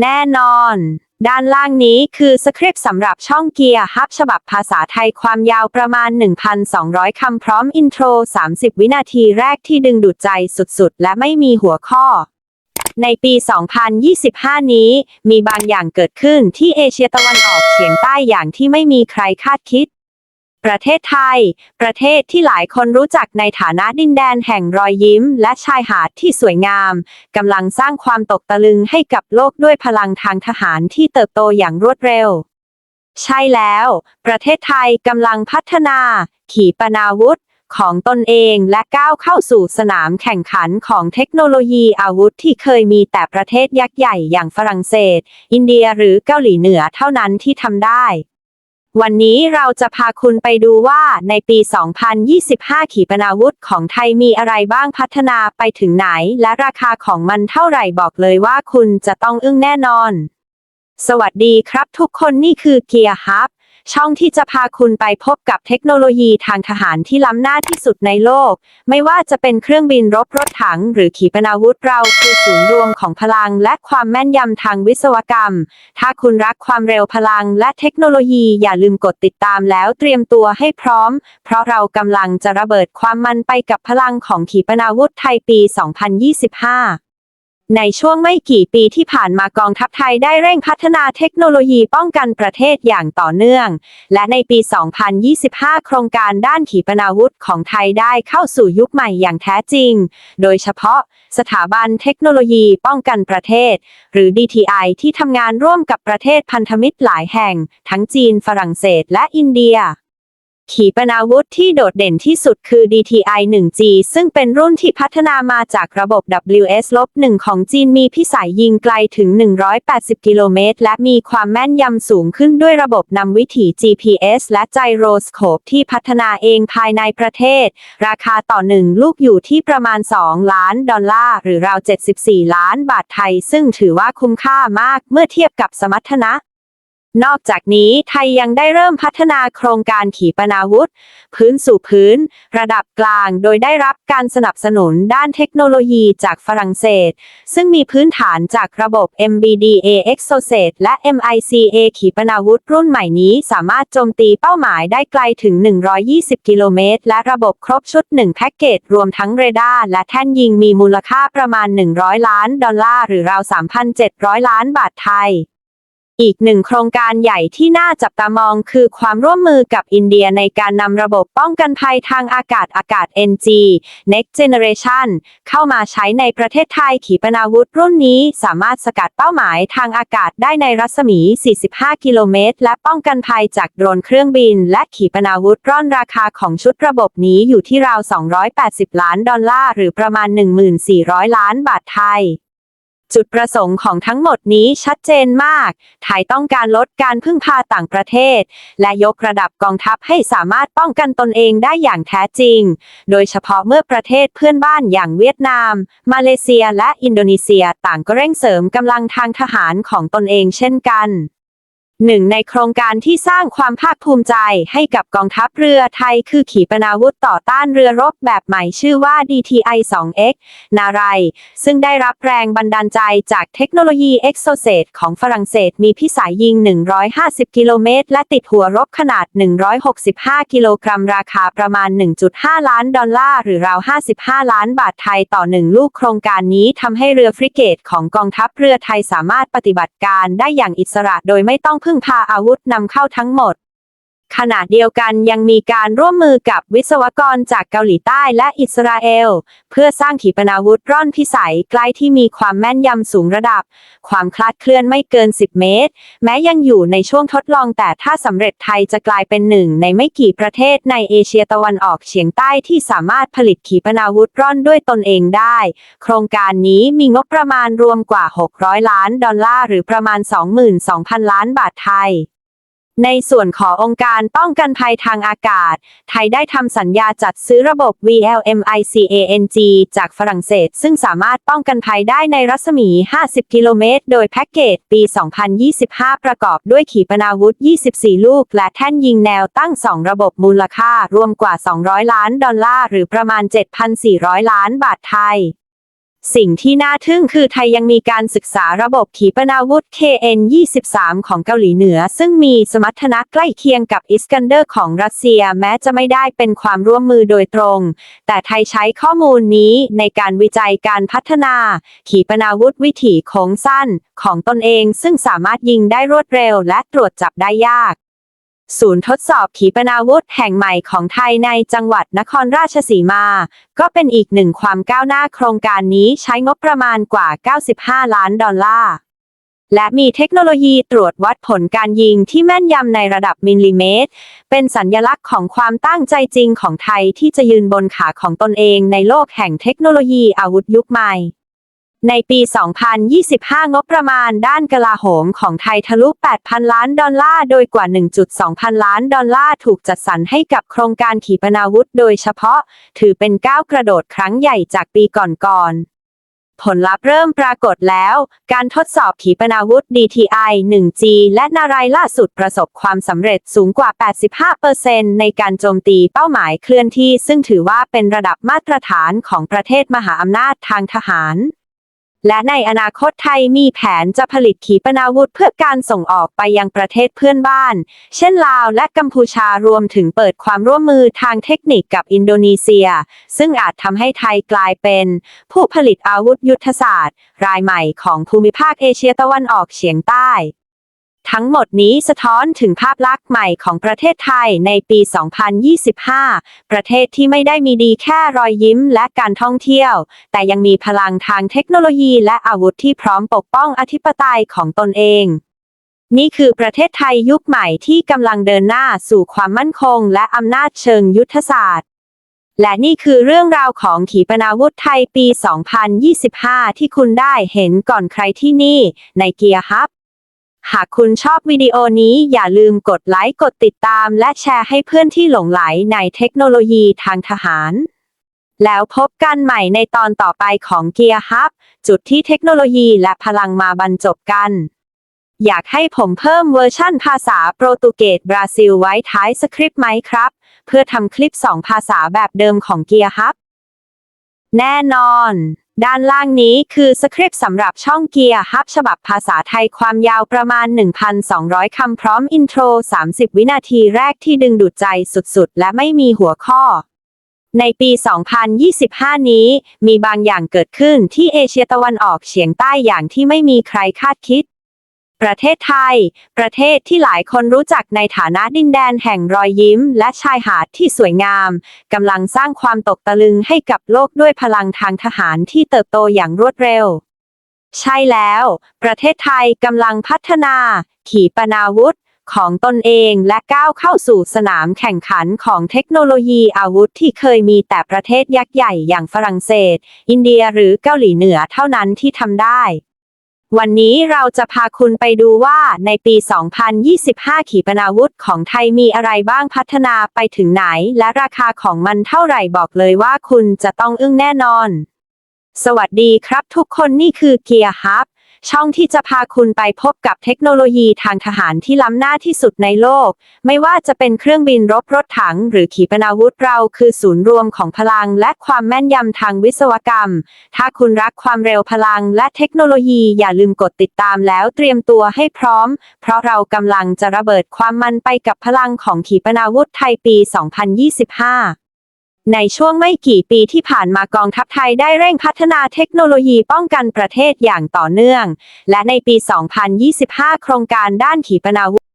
แน่นอน ด้านล่างนี้คือสคริปต์สำหรับช่องเกียร์ฮับฉบับภาษาไทยความยาวประมาณ 1,200 คำพร้อมอินโทร 30 วินาทีแรกที่ดึงดูดใจสุดๆ และไม่มีหัวข้อ ในปี 2025 นี้ มีบางอย่างเกิดขึ้นที่เอเชียตะวันออกเฉียงใต้อย่างที่ไม่มีใครคาดคิด ประเทศไทย ประเทศที่หลายคนรู้จักในฐานะดินแดนแห่งรอยยิ้ม และชายหาดที่สวยงามกำลังสร้างความตกตะลึงให้กับโลกด้วยพลังทางทหารที่เติบโตอย่างรวดเร็วใช่แล้ว ประเทศไทยกำลังพัฒนา ขีปนาวุธ ของตนเองและก้าวเข้าสู่สนามแข่งขันของเทคโนโลยีอาวุธที่เคยมีแต่ประเทศยักษ์ใหญ่อย่างฝรั่งเศส อินเดียหรือเกาหลีเหนือเท่านั้นที่ทำได้ วันนี้เราจะพาคุณไปดูว่าในปี 2025 ขีปนาวุธของไทยมีอะไรบ้างพัฒนาไปถึงไหน และราคาของมันเท่าไหร่บอกเลยว่าคุณจะต้องอึ้งแน่นอน สวัสดีครับทุกคนนี่คือเกียร์ฮับ ช่องที่จะพาคุณไปพบกับเทคโนโลยีทางทหารที่ล้ำหน้าที่สุดในโลก ไม่ว่าจะเป็นเครื่องบินรบรถถัง หรือขีปนาวุธเราคือศูนย์รวมของพลังและความแม่นยำทางวิศวกรรม ถ้าคุณรักความเร็วพลังและเทคโนโลยีอย่าลืมกดติดตามแล้วเตรียมตัวให้พร้อม เพราะเรากำลังจะระเบิดความมันไปกับพลังของขีปนาวุธไทยปี 2025 ในช่วงไม่กี่ปีที่ผ่านมากองทัพไทยได้เร่งพัฒนาเทคโนโลยีป้องกันประเทศอย่างต่อเนื่อง และในปี 2025 โครงการด้านขีปนาวุธของไทยได้เข้าสู่ยุคใหม่อย่างแท้จริง โดยเฉพาะสถาบันเทคโนโลยีป้องกันประเทศ หรือ DTI ที่ทำงานร่วมกับประเทศพันธมิตรหลายแห่ง ทั้งจีน ฝรั่งเศส และอินเดีย ขีปนาวุธที่โดดเด่นที่สุดคือ DTI 1G ซึ่งเป็นรุ่นที่พัฒนามาจากระบบ WS-1 ของจีนมีพิสัยยิงไกลถึง 180 กิโลเมตร และมีความแม่นยำสูงขึ้นด้วยระบบนำวิถี GPS และไจโรสโคปที่พัฒนาเองภายในประเทศ ราคาต่อหนึ่งลูกอยู่ที่ประมาณ 2 ล้านดอลลาร์ หรือราว 74 ล้านบาทไทย ซึ่งถือว่าคุ้มค่ามากเมื่อเทียบกับสมรรถนะ นอกจากนี้ไทยยังได้เริ่มพัฒนาโครงการขีปนาวุธ พื้นสู่พื้น ระดับกลางโดยได้รับการสนับสนุนด้านเทคโนโลยีจากฝรั่งเศส ซึ่งมีพื้นฐานจากระบบ MBDA Exocet และ MICA ขีปนาวุธรุ่นใหม่นี้สามารถโจมตีเป้าหมายได้ไกลถึง 120 กิโลเมตร และระบบครบชุด 1 แพ็กเกจ รวมทั้งเรดาร์และแท่นยิงมีมูลค่าประมาณ 100 ล้านดอลลาร์หรือราว 3,700 ล้านบาทไทย อีกหนึ่งโครงการใหญ่ที่น่าจับตามองคือความร่วมมือกับอินเดียในการนำระบบป้องกันภัยทางอากาศอากาศ NG Next Generation เข้ามาใช้ในประเทศไทยขีปนาวุธรุ่นนี้สามารถสกัดเป้าหมายทางอากาศได้ในรัศมี 45 กิโลเมตร และป้องกันภัยจากโดรนเครื่องบิน และขีปนาวุธร่อนราคาของชุดระบบนี้อยู่ที่ราว 280 ล้านดอลลาร์หรือประมาณ 1,400 ล้านบาทไทย จุดประสงค์ของทั้งหมดนี้ชัดเจนมาก ไทยต้องการลดการพึ่งพาต่างประเทศ และยกระดับกองทัพให้สามารถป้องกันตนเองได้อย่างแท้จริง โดยเฉพาะเมื่อประเทศเพื่อนบ้านอย่างเวียดนาม มาเลเซียและอินโดนีเซียต่างก็เร่งเสริมกำลังทางทหารของตนเองเช่นกัน หนึ่งในโครงการที่สร้างความภาคภูมิใจให้กับกองทัพเรือไทยคือขีปนาวุธต่อต้านเรือรบแบบใหม่ชื่อว่า DTI 2X นารายซึ่งได้รับแรงบันดาลใจจากเทคโนโลยี Exocet ของฝรั่งเศสมีพิสัยยิง 150 กิโลเมตร และติดหัวรบขนาด 165 กิโลกรัมราคาประมาณ 1.5 ล้านดอลลาร์หรือราว 55 ล้านบาทไทยต่อหนึ่งลูกโครงการนี้ทำให้เรือฟริเกตของกองทัพเรือไทยสามารถปฏิบัติการได้อย่างอิสระโดยไม่ต้องพึ่งพาอาวุธนำเข้าทั้งหมด ขณะเดียวกันยังมีการร่วมมือกับวิศวกรจากเกาหลีใต้และอิสราเอล เพื่อสร้างขีปนาวุธร่อนพิสัยใกล้ที่มีความแม่นยำสูงระดับ ความคลาดเคลื่อนไม่เกิน 10 เมตร แม้ยังอยู่ในช่วงทดลองแต่ถ้าสำเร็จไทยจะกลายเป็นหนึ่งในไม่กี่ประเทศในเอเชียตะวันออกเฉียงใต้ที่สามารถผลิตขีปนาวุธร่อนด้วยตนเองได้ โครงการนี้มีงบประมาณรวมกว่า 600 ล้านดอลลาร์หรือประมาณ 22,000 ล้านบาทไทย ในส่วนขององค์การป้องกันภัยทางอากาศ ไทยได้ทำสัญญาจัดซื้อระบบ VLMICANG จากฝรั่งเศส ซึ่งสามารถป้องกันภัยได้ในรัศมี 50 กิโลเมตร โดยแพ็กเกจปี 2025 ประกอบด้วยขีปนาวุธ 24 ลูก และแท่นยิงแนวตั้ง 2 ระบบมูลค่ารวมกว่า 200 ล้านดอลลาร์ หรือประมาณ 7,400 ล้านบาทไทย สิ่งที่น่าทึ่งคือไทยยังมีการศึกษาระบบขีปนาวุธ KN-23 ของเกาหลีเหนือ ซึ่งมีสมรรถนะใกล้เคียงกับอิสกันเดอร์ของรัสเซียแม้จะไม่ได้เป็นความร่วมมือโดยตรง แต่ไทยใช้ข้อมูลนี้ในการวิจัยการพัฒนา ขีปนาวุธวิถีโค้งสั้น ของตนเองซึ่งสามารถยิงได้รวดเร็วและตรวจจับได้ยาก ศูนย์ทดสอบขีปนาวุธแห่งใหม่ของไทยในจังหวัดนครราชสีมา ก็เป็นอีกหนึ่งความก้าวหน้าโครงการนี้ใช้งบประมาณกว่า 95 ล้านดอลลาร์ และมีเทคโนโลยีตรวจวัดผลการยิงที่แม่นยำในระดับมิลลิเมตร เป็นสัญญลักษณ์ของความตั้งใจจริงของไทยที่จะยืนบนขาของตนเองในโลกแห่งเทคโนโลยีอาวุธยุคใหม่ ในปี 2025 งบประมาณด้านกลาโหมของไทยทะลุ 8,000 ล้านดอลลาร์ โดยกว่า 1.2 พันล้านดอลลาร์ถูกจัดสรรให้กับโครงการขีปนาวุธโดยเฉพาะ ถือเป็นก้าวกระโดดครั้งใหญ่จากปีก่อนๆผลลัพธ์เริ่มปรากฏแล้ว การทดสอบขีปนาวุธ DTI 1G และนารายล่าสุดประสบความสำเร็จสูงกว่า 85%ในการโจมตีเป้าหมายเคลื่อนที่ ซึ่งถือว่าเป็นระดับมาตรฐานของประเทศมหาอำนาจทางทหาร และในอนาคตไทยมีแผนจะผลิตขีปนาวุธเพื่อการส่งออกไปยังประเทศเพื่อนบ้าน เช่นลาวและกัมพูชารวมถึงเปิดความร่วมมือทางเทคนิคกับอินโดนีเซีย ซึ่งอาจทำให้ไทยกลายเป็น ผู้ผลิตอาวุธยุทธศาสตร์ รายใหม่ของภูมิภาคเอเชียตะวันออกเฉียงใต้ ทั้งหมดนี้สะท้อนถึงภาพลักษณ์ใหม่ของประเทศไทยในปี 2025 ประเทศที่ไม่ได้มีดีแค่รอยยิ้มและการท่องเที่ยว แต่ยังมีพลังทางเทคโนโลยีและอาวุธที่พร้อมปกป้องอธิปไตยของตนเอง นี่คือประเทศไทยยุคใหม่ที่กำลังเดินหน้าสู่ความมั่นคง และอำนาจเชิงยุทธศาสตร์และนี่คือเรื่องราวของขีปนาวุธไทยปี 2025 ที่คุณได้เห็นก่อนใครที่นี่ ในเกียร์ฮับ หากคุณชอบวิดีโอนี้อย่าลืมกดไลค์กดติดตาม และแชร์ให้เพื่อนที่หลงไหลในเทคโนโลยีทางทหาร แล้วพบกันใหม่ในตอนต่อไปของเกียร์ฮับ จุดที่เทคโนโลยีและพลังมาบรรจบกัน อยากให้ผมเพิ่มเวอร์ชั่นภาษาโปรตุเกสบราซิลไว้ท้ายสคริปต์ไหมครับ เพื่อทำคลิป 2 ภาษาแบบเดิมของเกียร์ฮับ แน่นอน ด้านล่างนี้คือสคริปต์สำหรับช่องเกียร์ฮับฉบับภาษาไทยความยาวประมาณ 1,200 คำพร้อมอินโทร 30 วินาทีแรกที่ดึงดูดใจสุดๆ และไม่มีหัวข้อ ในปี 2025 นี้ มีบางอย่างเกิดขึ้นที่เอเชียตะวันออกเฉียงใต้อย่างที่ไม่มีใครคาดคิด ประเทศไทย ประเทศที่หลายคนรู้จักในฐานะดินแดนแห่งรอยยิ้ม และชายหาดที่สวยงามกำลังสร้างความตกตะลึงให้กับโลกด้วยพลังทางทหารที่เติบโตอย่างรวดเร็ว ใช่แล้ว ประเทศไทยกำลังพัฒนา ขีปนาวุธของตนเองและก้าวเข้าสู่สนามแข่งขันของเทคโนโลยีอาวุธที่เคยมีแต่ประเทศยักษ์ใหญ่อย่างฝรั่งเศส อินเดียหรือเกาหลีเหนือเท่านั้นที่ทำได้ วันนี้เราจะพาคุณไปดูว่าในปี 2025 ขีปนาวุธของไทยมีอะไรบ้างพัฒนาไปถึงไหน และราคาของมันเท่าไหร่บอกเลยว่าคุณจะต้องอึ้งแน่นอน สวัสดีครับทุกคนนี่คือเกียร์ฮับ ช่องที่จะพาคุณไปพบกับเทคโนโลยีทางทหารที่ล้ำหน้าที่สุดในโลก ไม่ว่าจะเป็นเครื่องบินรบรถถัง หรือขีปนาวุธเราคือศูนย์รวมของพลังและความแม่นยำทางวิศวกรรม ถ้าคุณรักความเร็วพลังและเทคโนโลยีอย่าลืมกดติดตามแล้วเตรียมตัวให้พร้อม เพราะเรากำลังจะระเบิดความมันไปกับพลังของขีปนาวุธไทยปี 2025 ในช่วงไม่กี่ปีที่ผ่านมากองทัพไทยได้เร่งพัฒนาเทคโนโลยีป้องกันประเทศอย่างต่อเนื่อง และในปี 2025 โครงการด้านขีปนาวุธ